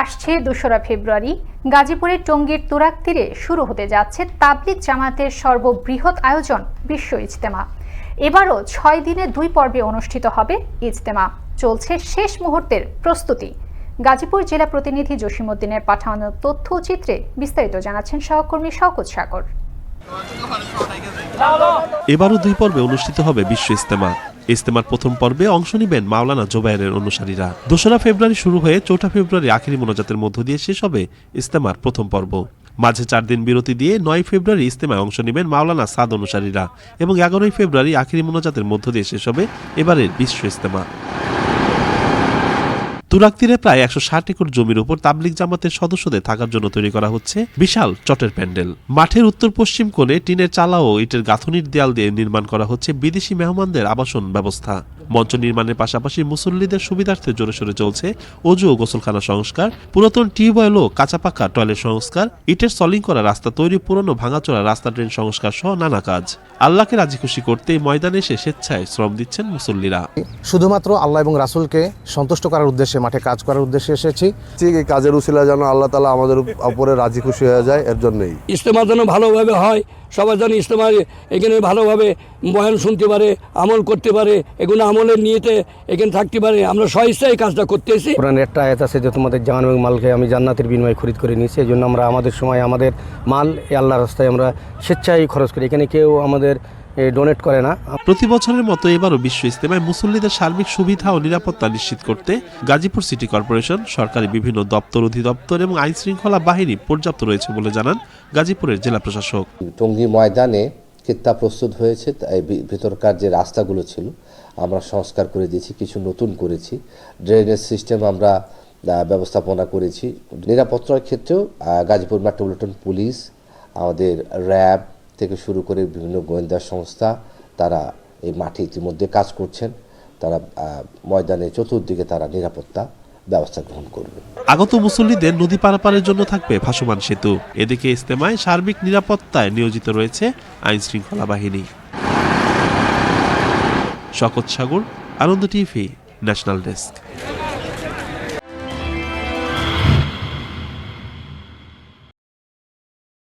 আসছে দোসরা ফেব্রুয়ারি। গাজীপুরের টঙ্গীর তুরাক তীরে শুরু হতে যাচ্ছে তাবলিগ জামাতের সর্ববৃহৎ আয়োজন, বিশ্ব ইজতেমা। এবারও ছয় দিনে দুই পর্বে অনুষ্ঠিত হবে ইজতেমা। চলছে শেষ মুহূর্তের প্রস্তুতি। গাজীপুর জেলা প্রতিনিধি জসিমউদ্দিনের পাঠানো তথ্যচিত্রে বিস্তারিত জানাচ্ছেন সহকর্মী শওকত সাগর। এবারও দুই পর্বে অনুষ্ঠিত হবে বিশ্ব ইস্তেমা ইস্তেমার প্রথম পর্বে অংশ নেবেন মাওলানা জোবায়ের অনুসারীরা। দোসরা ফেব্রুয়ারি শুরু হয়ে চৌঠা ফেব্রুয়ারি আখেরি মোনাজাতের মধ্য দিয়ে শেষ হবে ইস্তেমার প্রথম পর্ব। মাঝে চার দিন বিরতি দিয়ে নয় ফেব্রুয়ারি ইস্তেমায় অংশ নেবেন মাওলানা সাদ অনুসারীরা এবং এগারোই ফেব্রুয়ারি আখেরি মোনাজাতের মধ্য দিয়ে শেষ হবে এবারের বিশ্ব ইস্তেমা তুরাক তীরে প্রায় একশো ষাট একর জমির উপর তাবলিক জামাতের সদস্যদের থাকার জন্য তৈরি করা হচ্ছে বিশাল চটের প্যান্ডেল। মাঠের উত্তর পশ্চিম কোণে টিনের চালা ও ইটের গাঁথনির দেয়াল দিয়ে নির্মাণ করা হচ্ছে বিদেশি মেহমানদের আবাসন ব্যবস্থা। মঞ্চ নির্মাণের পাশাপাশি মুসল্লিদের সুবিধার্থে জোরে সোরে চলছে অজু ও গোসলখানা সংস্কার পুরাতন টিউবওয়েল ও কাঁচা পাকা টয়লেট সংস্কার ইটের সলিং করা রাস্তা তৈরি পুরনো ভাঙাচোরা রাস্তা ড্রেন সংস্কার সহ নানা কাজ। আল্লাহকে রাজি খুশি করতে ময়দানে এসে স্বেচ্ছায় শ্রম দিচ্ছেন মুসল্লিরা। শুধুমাত্র আল্লাহ এবং রাসূলকে সন্তুষ্ট করার উদ্দেশ্যে মাঠে কাজ করার উদ্দেশ্যে এসেছি। ঠিক এই কাজের উসিলা যেন আল্লাহ তালা আমাদের উপরে রাজি খুশি হয়ে যায় এর জন্যই। ইজতেমা যেন ভালোভাবে হয় সবাই যেন ইজতেমা এখানে ভালোভাবে বয়ান শুনতে পারে আমল করতে পারে এগুলো আমলের নিয়েতে এখানে থাকতে পারে। আমরা স্বইচ্ছায় কাজটা করতেছি। কোরআন একটা আয়াত আছে যে তোমাদের জান এবং মালকে আমি জান্নাতের বিনিময়ে খরিদ করে নিয়েছি। এই জন্য আমরা আমাদের সময় আমাদের মাল এই আল্লাহর রাস্তায় আমরা স্বেচ্ছায় খরচ করি। এখানে কেউ আমাদের ডোনেট করে না। প্রতি বছরের মতো এবারও বিশ্ব ইস্তেমায় মুসল্লিদের সার্বিক সুবিধা ও নিরাপত্তা নিশ্চিত করতে গাজীপুর সিটি কর্পোরেশন সরকারি বিভিন্ন দপ্তর অধিদপ্তর এবং আইন শৃঙ্খলা বাহিনী পর্যাপ্ত রয়েছে বলে জানান গাজীপুরের জেলা প্রশাসক। টঙ্গী ময়দানে কিত্তা প্রস্তুত হয়েছে, তাই ভিতরকার যে রাস্তাগুলো ছিল, আমরা সংস্কার করে দিয়েছি, কিছু নতুন করেছি। ড্রেনেজ সিস্টেম আমরা ব্যবস্থাপনা করেছি। নিরাপত্তার ক্ষেত্রেও গাজীপুর মেট্রোপলিটন পুলিশ আমাদের র্যাব থেকে শুরু করে বিভিন্ন গোয়েন্দা সংস্থা, তারা এই মাঠে ইতিমধ্যে কাজ করছেন। তারা ময়দানে চতুর্দিকে তারা নিরাপত্তা ব্যবস্থা গ্রহণ করবে। আগত মুসল্লিদের নদী পারাপারের জন্য থাকবে ভাসমান সেতু। এদিকে ইস্তেমায় সার্বিক নিরাপত্তায় নিয়োজিত রয়েছে আইন শৃঙ্খলা বাহিনী। Shakat Sagar, Ananda TV, national desk.